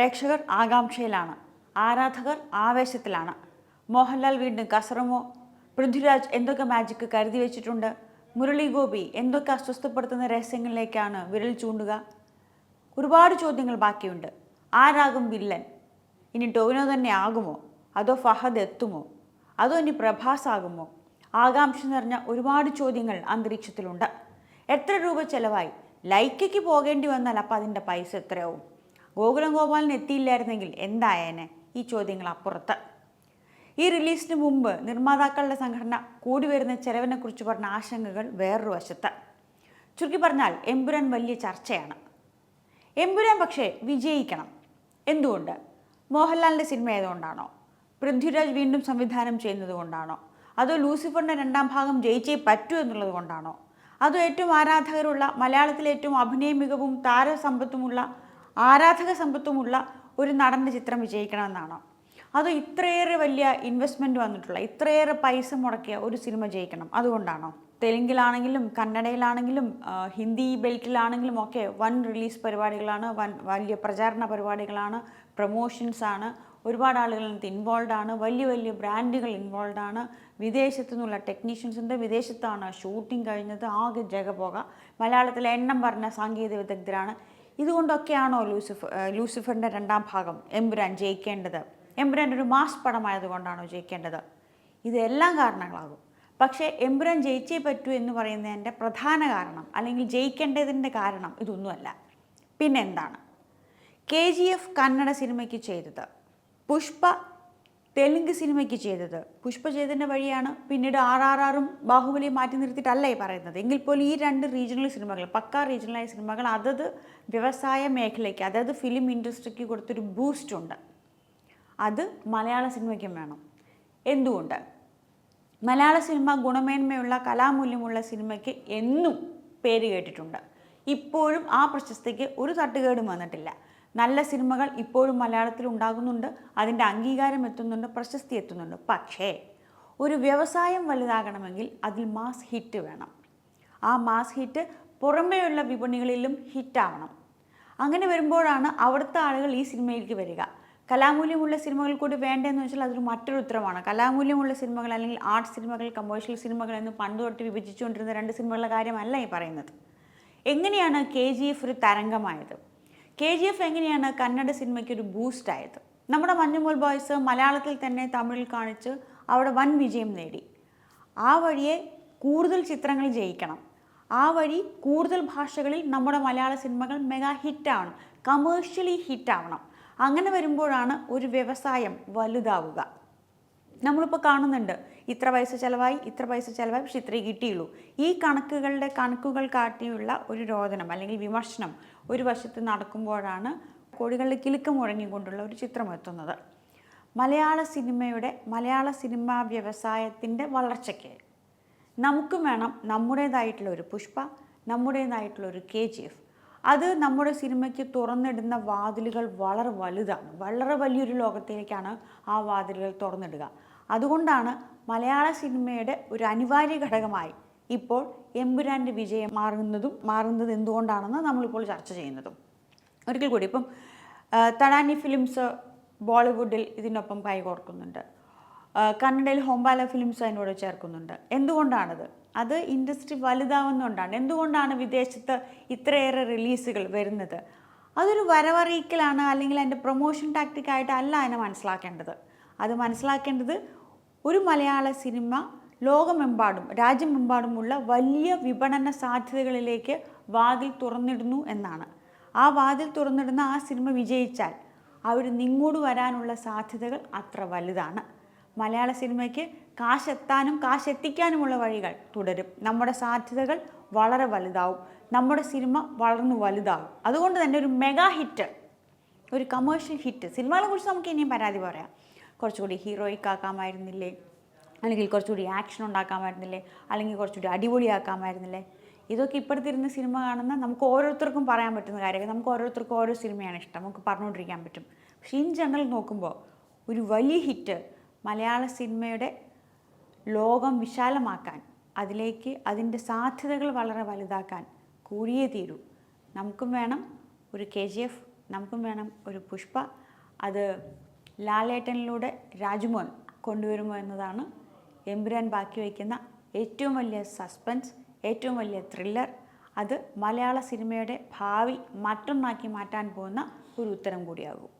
പ്രേക്ഷകർ ആകാംക്ഷയിലാണ് ആരാധകർ ആവേശത്തിലാണ്. മോഹൻലാൽ വീണ്ടും കസറമോ പൃഥ്വിരാജ് എന്തൊക്കെ മാജിക്ക് കരുതി വെച്ചിട്ടുണ്ട് മുരളി ഗോപി എന്തൊക്കെ അസ്വസ്ഥപ്പെടുത്തുന്ന രഹസ്യങ്ങളിലേക്കാണ് വിരൽ ചൂണ്ടുക? ഒരുപാട് ചോദ്യങ്ങൾ ബാക്കിയുണ്ട്. ആരാകും വില്ലൻ? ഇനി ടോവിനോ തന്നെ ആകുമോ? അതോ ഫഹദ് എത്തുമോ? അതോ ഇനി പ്രഭാസ് ആകുമോ? ആകാംക്ഷ നിറഞ്ഞ ഒരുപാട് ചോദ്യങ്ങൾ അന്തരീക്ഷത്തിലുണ്ട്. എത്ര രൂപ ചെലവായി? ലൈക്കയ്ക്ക് പോകേണ്ടി വന്നാൽ അപ്പം അതിന്റെ പൈസ എത്രയാവും? ഗോകുലം ഗോപാലിന് എത്തിയില്ലായിരുന്നെങ്കിൽ എന്തായേനെ ഈ ചോദ്യങ്ങൾ അപ്പുറത്ത്? ഈ റിലീസിന് മുമ്പ് നിർമ്മാതാക്കളുടെ സംഘടന കൂടി വരുന്ന ചെലവിനെക്കുറിച്ച് പറഞ്ഞ ആശങ്കകൾ വേറൊരു വശത്ത്. ചുരുക്കി പറഞ്ഞാൽ എമ്പുരാൻ വലിയ ചർച്ചയാണ്. എമ്പുരാൻ പക്ഷേ വിജയിക്കണം. എന്തുകൊണ്ട്? മോഹൻലാലിന്റെ സിനിമ ആയതുകൊണ്ടാണോ? പൃഥ്വിരാജ് വീണ്ടും സംവിധാനം ചെയ്യുന്നത് കൊണ്ടാണോ? അതോ ലൂസിഫറിന്റെ രണ്ടാം ഭാഗം ജയിച്ചേ പറ്റൂ എന്നുള്ളത് കൊണ്ടാണോ? അതോ ഏറ്റവും ആരാധകരുള്ള മലയാളത്തിലെ ഏറ്റവും അഭിനയ മികവും താരസമ്പത്തുമുള്ള ആരാധക സമ്പത്തുമുള്ള ഒരു നടന്റെ ചിത്രം വിജയിക്കണമെന്നാണോ? അതോ ഇത്രയേറെ വലിയ ഇൻവെസ്റ്റ്മെന്റ് വന്നിട്ടുള്ള ഇത്രയേറെ പൈസ മുടക്കിയ ഒരു സിനിമ ജയിക്കണം അതുകൊണ്ടാണോ? തെലുങ്കിലാണെങ്കിലും കന്നഡയിലാണെങ്കിലും ഹിന്ദി ബെൽറ്റിലാണെങ്കിലും ഒക്കെ വൻ റിലീസ് പരിപാടികളാണ് വൻ വലിയ പ്രചാരണ പരിപാടികളാണ് പ്രൊമോഷൻസാണ് ഒരുപാട് ആളുകൾ ഇതിനകത്ത് ഇൻവോൾവ് ആണ് വലിയ വലിയ ബ്രാൻഡുകൾ ഇൻവോൾവ് ആണ് വിദേശത്തു നിന്നുള്ള ടെക്നീഷ്യൻസ് ഉണ്ട് വിദേശത്താണ് ഷൂട്ടിംഗ് കഴിഞ്ഞത് ആകെ ജഗപോക മലയാളത്തിലെ എണ്ണം പറഞ്ഞ സാങ്കേതിക വിദഗ്ധരാണ് ഇതുകൊണ്ടൊക്കെയാണോ ലൂസിഫർ ലൂസിഫറിന്റെ രണ്ടാം ഭാഗം എംബുരാൻ ജയിക്കേണ്ടത്? എംബുരാൻ ഒരു മാസ് പടമായതുകൊണ്ടാണോ ജയിക്കേണ്ടത്? ഇതെല്ലാം കാരണങ്ങളാകും. പക്ഷേ എംബുരാൻ ജയിച്ചേ പറ്റൂ എന്ന് പറയുന്നതിന്റെ പ്രധാന കാരണം അല്ലെങ്കിൽ ജയിക്കേണ്ടതിന്റെ കാരണം ഇതൊന്നുമല്ല. പിന്നെന്താണ്? കെ ജി എഫ് കന്നഡ സിനിമയ്ക്ക് ചെയ്തത്. പുഷ്പ തെലുങ്ക് സിനിമയ്ക്ക് ചെയ്തത്. പുഷ്പ ചെയ്തതിന്റെ വഴിയാണ് പിന്നീട് ആർ ആർ ആറും ബാഹുബലിയും മാറ്റി നിർത്തിയിട്ടല്ല ഈ പറയുന്നത്. എങ്കിൽ പോലും ഈ രണ്ട് റീജിയണൽ സിനിമകൾ പക്ക റീജിയണലായ സിനിമകൾ അതത് വ്യവസായ മേഖലയ്ക്ക് അതായത് ഫിലിം ഇൻഡസ്ട്രിക്ക് കൊടുത്തൊരു ബൂസ്റ്റ് ഉണ്ട്. അത് മലയാള സിനിമയ്ക്കും വേണം. എന്തുകൊണ്ട്? മലയാള സിനിമ ഗുണമേന്മയുള്ള കലാമൂല്യമുള്ള സിനിമയ്ക്ക് എന്നും പേര് കേട്ടിട്ടുണ്ട്. ഇപ്പോഴും ആ പ്രശസ്തിക്ക് ഒരു തട്ടുകേടും വന്നിട്ടില്ല. നല്ല സിനിമകൾ ഇപ്പോഴും മലയാളത്തിൽ ഉണ്ടാകുന്നുണ്ട് അതിന്റെ അംഗീകാരം എത്തുന്നുണ്ട് പ്രശസ്തി എത്തുന്നുണ്ട്. പക്ഷേ ഒരു വ്യവസായം വലുതാകണമെങ്കിൽ അതിൽ മാസ് ഹിറ്റ് വേണം. ആ മാസ് ഹിറ്റ് പുറമേയുള്ള വിപണികളിലും ഹിറ്റാവണം അങ്ങനെ വരുമ്പോഴാണ് അവിടുത്തെ ആളുകൾ ഈ സിനിമയിലേക്ക് വരിക. കലാമൂല്യമുള്ള സിനിമകൾ കൂടി വേണ്ടതെന്ന് വെച്ചാൽ അതൊരു മറ്റൊരു ഉത്തരമാണ്. കലാമൂല്യമുള്ള സിനിമകൾ അല്ലെങ്കിൽ ആർട്ട് സിനിമകൾ കമേഴ്ഷ്യൽ സിനിമകൾ എന്ന് പണ്ട് തൊട്ട് വിഭജിച്ചുകൊണ്ടിരുന്ന രണ്ട് സിനിമകളുടെ കാര്യമല്ല ഈ പറയുന്നത്. എങ്ങനെയാണ് കെ ജി എഫ് ഒരു തരംഗമായത്? കെ ജി എഫ് എങ്ങനെയാണ് കന്നഡ സിനിമയ്ക്ക് ഒരു ബൂസ്റ്റ് ആയത്? നമ്മുടെ മഞ്ഞുമോൾ ബോയ്സ് മലയാളത്തിൽ തന്നെ തമിഴിൽ കാണിച്ച് അവിടെ വൻ വിജയം നേടി. ആ വഴിയെ കൂടുതൽ ചിത്രങ്ങൾ ജയിക്കണം. ആ വഴി കൂടുതൽ ഭാഷകളിൽ നമ്മുടെ മലയാള സിനിമകൾ മെഗാ ഹിറ്റാവണം കമേഴ്ഷ്യലി ഹിറ്റാവണം അങ്ങനെ വരുമ്പോഴാണ് ഒരു വ്യവസായം വലുതാവുക. നമ്മളിപ്പോൾ കാണുന്നുണ്ട് ഇത്ര പൈസ ചിലവായി ഇത്ര പൈസ ചിലവായി പക്ഷെ ഇത്രേ കിട്ടിയുള്ളൂ. ഈ കണക്കുകളുടെ കണക്കുകൾ കാട്ടിയുള്ള ഒരു രോദനം അല്ലെങ്കിൽ വിമർശനം ഒരു വശത്ത് നടക്കുമ്പോഴാണ് കോടികളുടെ കിലുക്കം മുഴങ്ങിക്കൊണ്ടുള്ള ഒരു ചിത്രം എത്തുന്നത്. മലയാള സിനിമയുടെ മലയാള സിനിമാ വ്യവസായത്തിന്റെ വളർച്ചയ്ക്ക് നമുക്കും വേണം നമ്മുടേതായിട്ടുള്ള ഒരു പുഷ്പ നമ്മുടേതായിട്ടുള്ള ഒരു കെ ജി എഫ്. അത് നമ്മുടെ സിനിമയ്ക്ക് തുറന്നിടുന്ന വാതിലുകൾ വളരെ വലുതാണ്. വളരെ വലിയൊരു ലോകത്തിലേക്കാണ് ആ വാതിലുകൾ തുറന്നിടുക. അതുകൊണ്ടാണ് മലയാള സിനിമയുടെ ഒരു അനിവാര്യ ഘടകമായി ഇപ്പോൾ എമ്പുരാന്റെ വിജയം മാറുന്നതും മാറുന്നത് എന്തുകൊണ്ടാണെന്ന് നമ്മളിപ്പോൾ ചർച്ച ചെയ്യുന്നതും. ഒരിക്കൽ കൂടി ഇപ്പം തടാനി ഫിലിംസ് ബോളിവുഡിൽ ഇതിനൊപ്പം കൈകോർക്കുന്നുണ്ട്. കന്നഡയിൽ ഹോംബാല ഫിലിംസ് അതിനോട് ചേർക്കുന്നുണ്ട്. എന്തുകൊണ്ടാണത്? അത് ഇൻഡസ്ട്രി വലുതാവുന്നതുകൊണ്ടാണ്. എന്തുകൊണ്ടാണ് വിദേശത്ത് ഇത്രയേറെ റിലീസുകൾ വരുന്നത്? അതൊരു വരവറിയിക്കലാണ് അല്ലെങ്കിൽ അതിന്റെ പ്രൊമോഷൻ ടാക്ടിക്കായിട്ട് അല്ല അതിനെ മനസ്സിലാക്കേണ്ടത്. അത് മനസ്സിലാക്കേണ്ടത് ഒരു മലയാള സിനിമ ലോകമെമ്പാടും രാജ്യമെമ്പാടുമുള്ള വലിയ വിപണന സാധ്യതകളിലേക്ക് വാതിൽ തുറന്നിടുന്നു എന്നാണ്. ആ വാതിൽ തുറന്നിടുന്ന ആ സിനിമ വിജയിച്ചാൽ അവർ നിങ്ങോട് വരാനുള്ള സാധ്യതകൾ അത്ര വലുതാണ്. മലയാള സിനിമയ്ക്ക് കാശെത്താനും കാശെത്തിക്കാനുമുള്ള വഴികൾ തുടരും. നമ്മുടെ സാധ്യതകൾ വളരെ വലുതാവും. നമ്മുടെ സിനിമ വളർന്നു വലുതാവും. അതുകൊണ്ട് തന്നെ ഒരു മെഗാ ഹിറ്റ് ഒരു കമേഴ്ഷ്യൽ ഹിറ്റ് സിനിമകളെ കുറിച്ച് നമുക്ക് ഇനിയും പരാതി പറയാം. കുറച്ചുകൂടി ഹീറോയിക് ആക്കാമായിരുന്നില്ലേ? അല്ലെങ്കിൽ കുറച്ചുകൂടി ആക്ഷൻ ഉണ്ടാക്കാമായിരുന്നില്ലേ? അല്ലെങ്കിൽ കുറച്ചുകൂടി അടിപൊളിയാക്കാമായിരുന്നില്ലേ? ഇതൊക്കെ ഇപ്പോഴത്തെ ഇരുന്ന് സിനിമ കാണുന്ന നമുക്ക് ഓരോരുത്തർക്കും പറയാൻ പറ്റുന്ന കാര്യമൊക്കെ. നമുക്ക് ഓരോരുത്തർക്കും ഓരോ സിനിമയാണ് ഇഷ്ടം. നമുക്ക് പറഞ്ഞുകൊണ്ടിരിക്കാൻ പറ്റും. പക്ഷേ ഇൻ ജനറൽ നോക്കുമ്പോൾ ഒരു വലിയ ഹിറ്റ് മലയാള സിനിമയുടെ ലോകം വിശാലമാക്കാൻ അതിലേക്ക് അതിന്റെ സാധ്യതകൾ വളരെ വലുതാക്കാൻ കൂടിയേ തീരൂ. നമുക്കും വേണം ഒരു കെ ജി എഫ് നമുക്കും വേണം ഒരു പുഷ്പ. അത് ലാലേട്ടനിലൂടെ രാജ്മോഹൻ കൊണ്ടുവരുമോ എന്നതാണ് എമ്പുരാൻ ബാക്കി വയ്ക്കുന്ന ഏറ്റവും വലിയ സസ്പെൻസ് ഏറ്റവും വലിയ ത്രില്ലർ അത് മലയാള സിനിമയുടെ ഭാവി മറ്റൊന്നാക്കി മാറ്റാൻ പോകുന്ന ഒരു ഉത്തരം കൂടിയാകും.